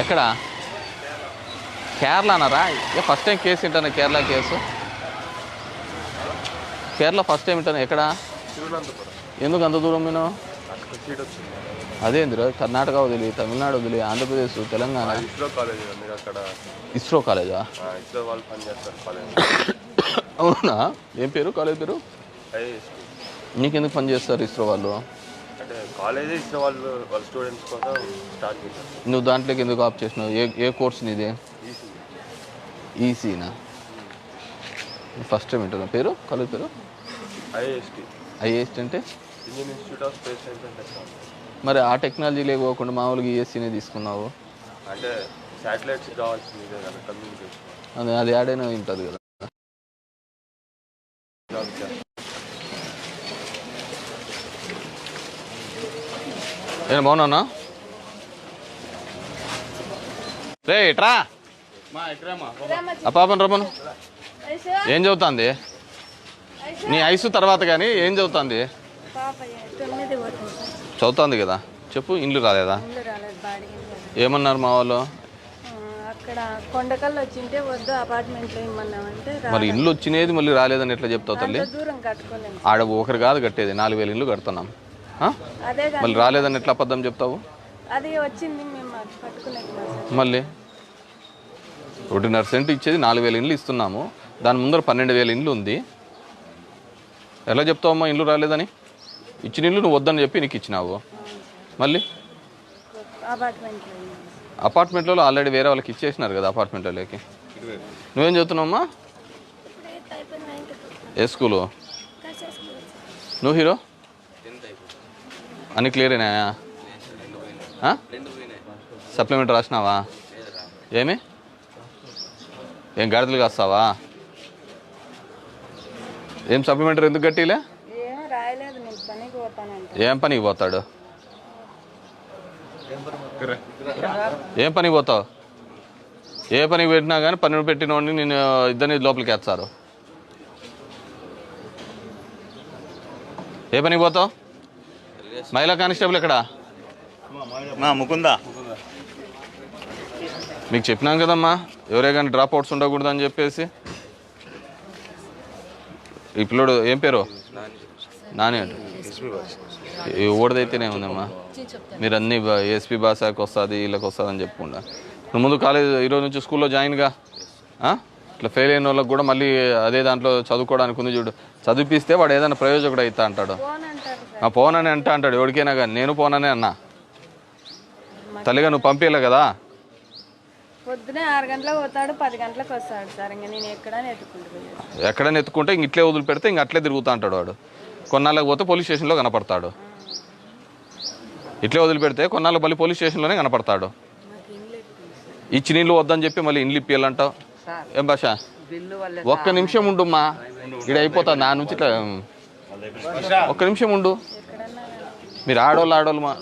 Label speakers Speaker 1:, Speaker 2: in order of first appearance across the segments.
Speaker 1: ఎక్కడ? కేరళ అన్నారా? ఏ first time case ఏంటన్నా Kerala case Kerala first time ఏంటన్నా ఎక్కడ? ఎందుకు అంత దూరం నేను అదేందిరా కర్ణాటక వదిలి తమిళనాడు వదిలి ఆంధ్రప్రదేశ్ తెలంగాణ.
Speaker 2: ఇస్రో కాలేజ్ మీరు అక్కడ.
Speaker 1: ఇస్రో కాలేజా
Speaker 2: ఆ, ఇస్రో వాళ్ళు పనిచేస్తారు కాలేజ్
Speaker 1: అవునా? ఏం పేరు? కాలేజ్ పేరు? నీకెందుకు పని చేస్తారు ఇస్రో వాళ్ళు?
Speaker 2: కాలేజే ఇస్రో వాళ్ళు వాళ్ళ స్టూడెంట్స్ కోసం స్టార్ట్ చేశారు.
Speaker 1: నువ్వు దాంట్లోకి ఎందుకు ఆప్ చేసినావు? ఏ ఏ కోర్స్ నీది?
Speaker 2: ఈసీ
Speaker 1: ఈసీనా ఫస్ట్ టైం వింటున్నా. పేరు? కాలేజ్ పేరు?
Speaker 2: ఐఏఎస్టీ
Speaker 1: ఐఏఎస్ అంటే?
Speaker 2: Indian Institute of Space Science and Technology
Speaker 1: మరి ఆ టెక్నాలజీ లేకపోకుండా మామూలుగా ఈఎస్సీనే తీసుకున్నావు?
Speaker 2: అంటే శాటిలైట్స్ కావాల్సింది కదా కమ్యూనికేషన్
Speaker 1: అది అది యాడైనా ఉంటుంది కదా. నేను బాగున్నానా రే ఇట్రా. ఆ పాపను రమ్మను. ఏం చదువుతుంది? నీ ఐసు తర్వాత కానీ ఏం చదువుతుంది? చదువుతుంది కదా. చెప్పు ఇండ్లు రాలేదా?
Speaker 3: ఇల్లు రాలేదు బాడికి
Speaker 1: ఏమన్నారు మా వాళ్ళు?
Speaker 3: అక్కడ కొండకల్లు వచ్చింటే వద్దు అపార్ట్మెంట్లో ఇమ్మన్నామంటే
Speaker 1: మరి ఇల్లు వచ్చినది మళ్ళీ రాలేదని ఎట్లా చెప్తావు తల్లి? ఆడ ఒకరు కాదు కట్టేది నాలుగు వేలు ఇల్లు కడుతున్నాం. మళ్ళీ రాలేదని ఎట్లా అబద్ధం చెప్తావు?
Speaker 3: అది వచ్చింది
Speaker 1: మళ్ళీ? ఒకటిన్నర సెంట్ ఇచ్చేది నాలుగు వేల ఇండ్లు ఇస్తున్నాము. దాని ముందర పన్నెండు వేల ఇండ్లు ఉంది. ఎలా చెప్తావమ్మా ఇల్లు రాలేదని? ఇచ్చిన ఇల్లు నువ్వు వద్దని చెప్పి నీకు ఇచ్చినావు. మళ్ళీ?
Speaker 3: అపార్ట్మెంట్లో ఇల్లు.
Speaker 1: అపార్ట్మెంట్లో ఆల్రెడీ వేరే వాళ్ళకి ఇచ్చేసినారు కదా అపార్ట్మెంట్లోకి నువ్వేం చదువుతున్నావమ్మా ఏ స్కూలు? నువ్వు హీరో? అన్ని క్లియర్ అయినాయా? సప్లిమెంట్ రాసినావా? ఏమి? ఏం గాడిదలు కాస్తావా? ఏం సప్లిమెంటరీ ఎందుకు
Speaker 3: పోతానంట.
Speaker 1: ఏం పనికి పోతాడు? ఏం పనికి పోతావు? ఏ పనికి పెట్టినా కానీ పని పెట్టిన వాడిని నేను ఇద్దరిని లోపలికి వేస్తారు. ఏ పనికి పోతావు? మహిళా కానిస్టేబుల్ ఎక్కడ?
Speaker 4: ముకుందా.
Speaker 1: మీకు చెప్పినాం కదమ్మా ఎవరే కానీ డ్రాప్ అవుట్స్ ఉండకూడదు అని చెప్పేసి. ఈ పిల్లోడు ఏం పేరు? నాని అంట. ఈ ఓడిదైతేనే ఉందమ్మా. మీరు అన్ని ఎస్పీ భాషకి వస్తుంది వీళ్ళకి వస్తుంది అని చెప్పుకుండా నువ్వు ముందు కాలేజ్ ఈరోజు నుంచి స్కూల్లో జాయిన్గా? ఇట్లా ఫెయిల్ అయిన వాళ్ళకి కూడా మళ్ళీ అదే దాంట్లో చదువుకోవడానికి ఉంది చూడు. చదివిపిస్తే వాడు ఏదైనా ప్రయోజకుడు అవుతా అంటాడు. పోనని అంటా అంటాడు. ఎవరికైనా కానీ నేను పోననే అన్నా. తల్లిగా నువ్వు పంపించలే కదా?
Speaker 3: పొద్దునే ఆరు గంటలకు పోతాడు పది గంటలకు వస్తాడు సార్. ఇంకా నేను ఎక్కడని ఎత్తుకుంటున్నాను
Speaker 1: ఎక్కడైనా ఎత్తుకుంటే ఇంక ఇట్లే వదిలిపెడితే ఇంక అట్లే తిరుగుతూ అంటాడు వాడు. కొన్నాళ్ళకి పోతే పోలీస్ స్టేషన్లో కనపడతాడు. ఇట్లే వదిలిపెడితే కొన్నాళ్ళు మళ్ళీ పోలీస్ స్టేషన్లోనే కనపడతాడు. ఇచ్చి నీళ్ళు వద్దని చెప్పి మళ్ళీ ఇండ్లు ఇప్పియాలంటావు ఏం భాష? ఒక్క నిమిషం ఉండుమ్మా. ఇక్కడ అయిపోతుంది నా నుంచి ఇట్లా ఒక్క నిమిషం ఉండు. మీరు ఆడోళ్ళు ఆడోళ్ళు మా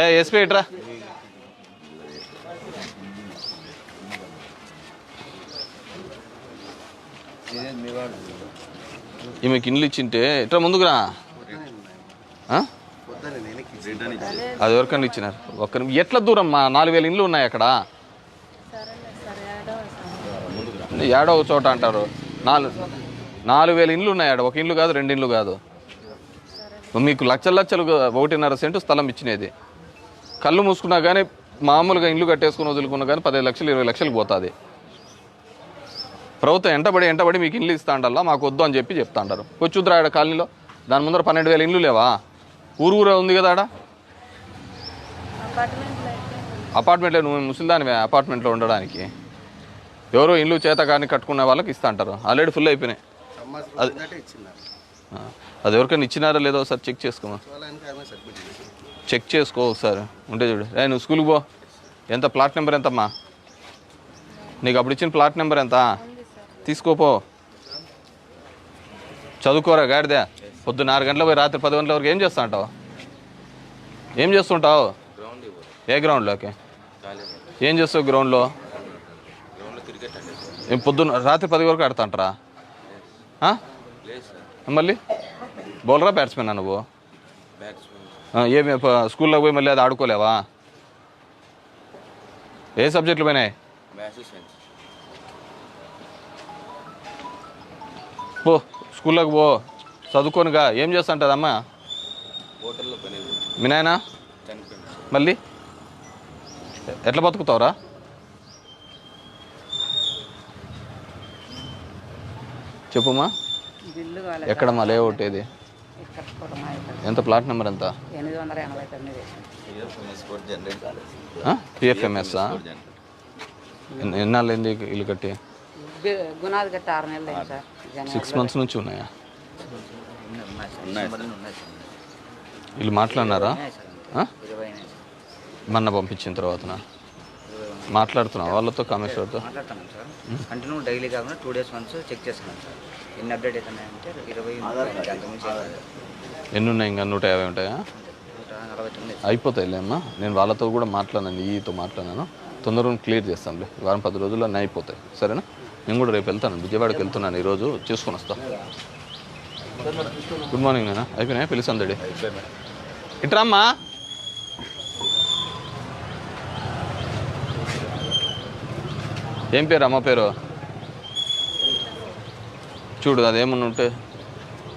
Speaker 1: ఏ ఎస్పీ ఇట్రా. ఈమెకి ఇండ్లు ఇచ్చింటే ఇట్లా ముందుకురా? అది ఎవరికన్నా ఇచ్చినారు? ఒక్క ఎట్లా దూరం? మా నాలుగు వేల ఇండ్లు ఉన్నాయి అక్కడ. ఏడో చోట అంటారు. నాలుగు నాలుగు వేల ఇండ్లు ఉన్నాయి ఆడ. ఒక ఇండ్లు కాదు రెండు ఇండ్లు కాదు. మీకు లక్షల లక్షలు ఒకటిన్నర సెంటు స్థలం ఇచ్చినది. కళ్ళు మూసుకున్నా కానీ మామూలుగా ఇండ్లు కట్టేసుకుని వదులుకున్నా కానీ పదిహేను లక్షలు ఇరవై లక్షలు పోతుంది. ప్రభుత్వం ఎంటబడి ఎంటబడి మీకు ఇండ్లు ఇస్తా అంటారా మాకు వద్దు అని చెప్పి చెప్తా అంటారు కొచ్చుద్రా ఆడ కాలనీలో. దాని ముందర పన్నెండు వేల ఇండ్లు లేవా? ఊరు ఊరే ఉంది కదా ఆడ.
Speaker 3: అపార్ట్మెంట్లో
Speaker 1: నువ్వు ముసలిదానివే అపార్ట్మెంట్లో ఉండడానికి. ఎవరో ఇల్లు చేత కానీ కట్టుకునే వాళ్ళకి ఇస్తా అంటారు ఆల్రెడీ ఫుల్ అయిపోయినాయి. అది ఎవరికైనా ఇచ్చినారా లేదో ఒకసారి చెక్ చేసుకోమా? చెక్ చేసుకో ఒకసారి. ఉంటే చూడు. ఏ నువ్వు స్కూల్కి పో. ఎంత? ప్లాట్ నెంబర్ ఎంతమ్మా? నీకు అప్పుడు ఇచ్చిన ప్లాట్ నెంబర్ ఎంత? తీసుకోపో చదువుకోరా గాడిదే. పొద్దున్న ఆరు గంటల పోయి రాత్రి పది గంటల వరకు ఏం చేస్తా అంటావు ఏం చేస్తుంటావు? ఏ గ్రౌండ్లోకి? ఏం చేస్తావు గ్రౌండ్లో? ఏం పొద్దున్న రాత్రి పది వరకు ఆడుతుంటారా? మళ్ళీ? బౌలరా బ్యాట్స్మెన్ నువ్వు? ఏమి స్కూల్లో పోయి మళ్ళీ అది ఆడుకోలేవా? ఏ సబ్జెక్టులు పోయినాయి? పో స్కూల్లోకి పో. చదువుకోనుగా. ఏం చేస్తుంటుంది అమ్మ
Speaker 5: హోటల్లో పని.
Speaker 1: మీ నాయన? మళ్ళీ? ఎట్లా బతుకుతావురా? చెప్పుమా? ఎక్కడమ్మా లేఅవుట్ ఏది?
Speaker 6: ఇక్కడ
Speaker 1: ఎంత ప్లాట్ నెంబర్ ఎంత? పిఎఫ్ఎంఎస్ ఎన్నాళ్ళు అయింది ఇల్లు కట్టి?
Speaker 6: ఆరు నెలలు
Speaker 1: సిక్స్ మంత్స్ నుంచి ఉన్నాయా? వీళ్ళు మాట్లాడినారా? మొన్న పంపించిన తర్వాతనా? మాట్లాడుతున్నావు? వాళ్ళతో కమిషనర్తో
Speaker 6: మాట్లాడుతున్నాం సార్. కంటిన్యూ డైలీ కాకుండా టూ డేస్ వన్స్ చెక్ చేసుకున్నాం సార్. ఎన్ని అప్డేట్ అవుతున్నాయంటే ఇరవై.
Speaker 1: ఎన్ని ఉన్నాయి ఇంకా? నూట యాభై ఉంటాయా? అయిపోతాయిలే అమ్మా. నేను వాళ్ళతో కూడా మాట్లాడాను ఈతో మాట్లాడాను తొందరగా క్లియర్ చేస్తానులే ఈ వారం పది రోజుల్లో అన్నీ అయిపోతాయి. సరేనా? నేను కూడా రేపు వెళ్తాను. విజయవాడకి వెళ్తున్నాను ఈరోజు. చూసుకొని వస్తా. గుడ్ మార్నింగ్ నాన్న. అయిపోయినాయా? పెళ్ళి సందడి? ఇట్రామ్మా ఏం పేరు అమ్మ పేరు? చూడు అదేమన్నా ఉంటే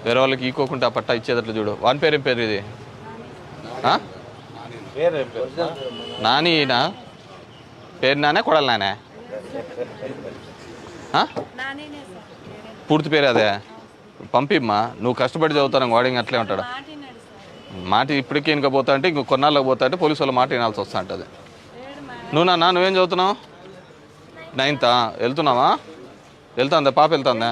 Speaker 1: వేరే వాళ్ళకి ఈకోకుంటే ఆ పట్టా ఇచ్చేటట్లు చూడు. వాని పేరు ఏం పేరు ఇది? నాని పేరు నానే కొడాలి నానే?
Speaker 3: పేరే.
Speaker 1: పూర్తి పేరు అదే? పంపిమ్మా నువ్వు కష్టపడి చదువుతాను వాడింగ్ అట్లే ఉంటాడు. మాట ఇప్పటికీ ఇంకా పోతా అంటే ఇంకో కొన్నాళ్ళకి పోతా అంటే పోలీసు వాళ్ళ మాట వినాల్సి వస్తా ఉంటుంది నువ్వు నా నువ్వేం చదువుతున్నావు? నైన్తా? వెళ్తున్నావా? వెళ్తుందా? పాప వెళ్తుందా?